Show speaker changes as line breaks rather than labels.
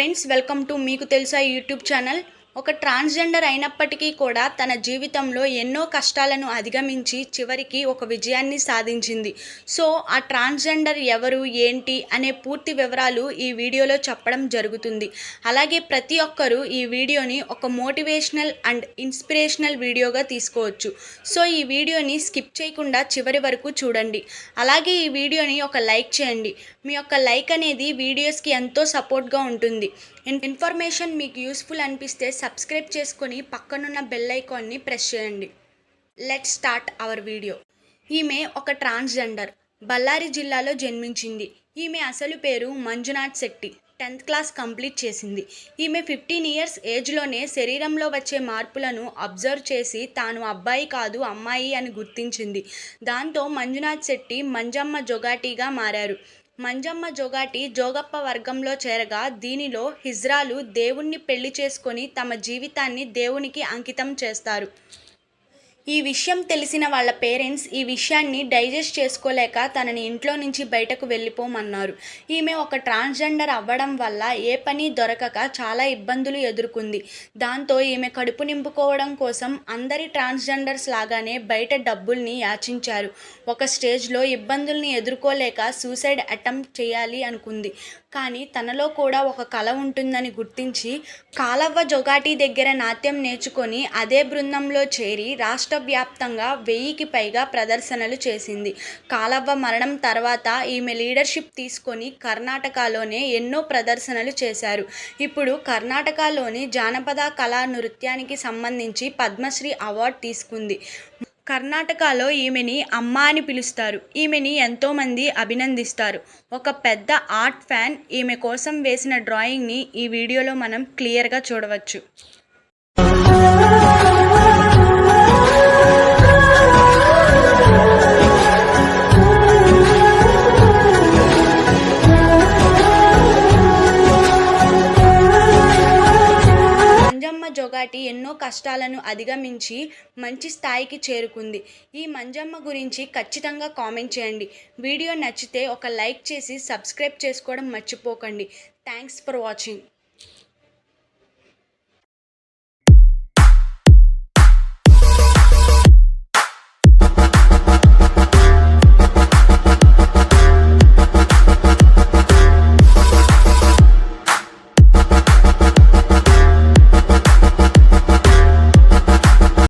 Friends welcome to మీకు తెలుసా YouTube channel. ఒక ట్రాన్స్జెండర్ అయినప్పటికీ కూడా తన జీవితంలో ఎన్నో కష్టాలను అధిగమించి చివరికి ఒక విజయాన్ని సాధించింది. సో ఆ ట్రాన్స్జెండర్ ఎవరు ఏంటి అనే పూర్తి వివరాలు ఈ వీడియోలో చెప్పడం జరుగుతుంది. అలాగే ప్రతి ఒక్కరూ ఈ వీడియోని ఒక మోటివేషనల్ అండ్ ఇన్స్పిరేషనల్ వీడియోగా తీసుకోవచ్చు. సో ఈ వీడియోని స్కిప్ చేయకుండా చివరి వరకు చూడండి. అలాగే ఈ వీడియోని ఒక లైక్ చేయండి. మీ యొక్క లైక్ అనేది వీడియోస్కి ఎంతో సపోర్ట్గా ఉంటుంది. ఇన్- ఇన్ఫర్మేషన్ మీకు యూస్ఫుల్ అనిపిస్తే సబ్స్క్రైబ్ చేసుకొని పక్కనున్న బెల్ ఐకాన్ని ప్రెస్ చేయండి. లెట్ స్టార్ట్ అవర్ వీడియో ఈమె ఒక ట్రాన్స్జెండర్ బళ్ళారి జిల్లాలో జన్మించింది. ఈమె అసలు పేరు Manjunath Shetty. Tenth class complete చేసింది. ఈమె ఫిఫ్టీన్ ఇయర్స్ ఏజ్లోనే శరీరంలో వచ్చే మార్పులను అబ్జర్వ్ చేసి తాను అబ్బాయి కాదు అమ్మాయి అని గుర్తించింది. దాంతో మంజునాథ్ శెట్టి మంజమ్మ జొగాటిగా మారారు. మంజమ్మ జోగాటి జోగప్ప వర్గంలో చేరగా దీనిలో హిజ్రాలు దేవుణ్ణి పెళ్ళి చేసుకొని తమ జీవితాన్ని దేవునికి అంకితం చేస్తారు. ఈ విషయం తెలిసిన వాళ్ళ పేరెంట్స్ ఈ విషయాన్ని డైజెస్ట్ చేసుకోలేక తనని ఇంట్లో నుంచి బయటకు వెళ్ళిపోమన్నారు. ఈమె ఒక ట్రాన్స్జెండర్ అవ్వడం వల్ల ఏ పని దొరకక చాలా ఇబ్బందులు ఎదుర్కొంది. దాంతో ఈమె కడుపు నింపుకోవడం కోసం అందరి ట్రాన్స్జెండర్స్ లాగానే బయట డబ్బుల్ని యాచించారు. ఒక స్టేజ్లో ఇబ్బందుల్ని ఎదుర్కోలేక సూసైడ్ అటెంప్ట్ చేయాలి అనుకుంది. కానీ తనలో కూడా ఒక కళ ఉంటుందని గుర్తించి కాలవ్వ జొగాటి దగ్గర నాట్యం నేర్చుకొని అదే బృందంలో చేరి రాష్ట్ర వ్యాప్తంగా వెయ్యికి పైగా ప్రదర్శనలు చేసింది. కాలవ్వ మరణం తర్వాత ఈమె లీడర్షిప్ తీసుకొని కర్ణాటకలోనే ఎన్నో ప్రదర్శనలు చేశారు. ఇప్పుడు కర్ణాటకలోని జానపద కళా నృత్యానికి సంబంధించి పద్మశ్రీ అవార్డు తీసుకుంది. కర్ణాటకలో ఈమెని అమ్మ అని పిలుస్తారు. ఈమెని ఎంతోమంది అభినందిస్తారు. ఒక పెద్ద ఆర్ట్ ఫ్యాన్ ఈమె కోసం వేసిన డ్రాయింగ్ని ఈ వీడియోలో మనం క్లియర్గా చూడవచ్చు. జొగాటి ఎన్నో కష్టాలను అధిగమించి మంచి స్థాయికి చేరుకుంది. ఈ మంజమ్మ గురించి ఖచ్చితంగా కామెంట్ చేయండి. వీడియో నచ్చితే ఒక లైక్ చేసి సబ్స్క్రైబ్ చేసుకోవడం మర్చిపోకండి. Thanks for watching.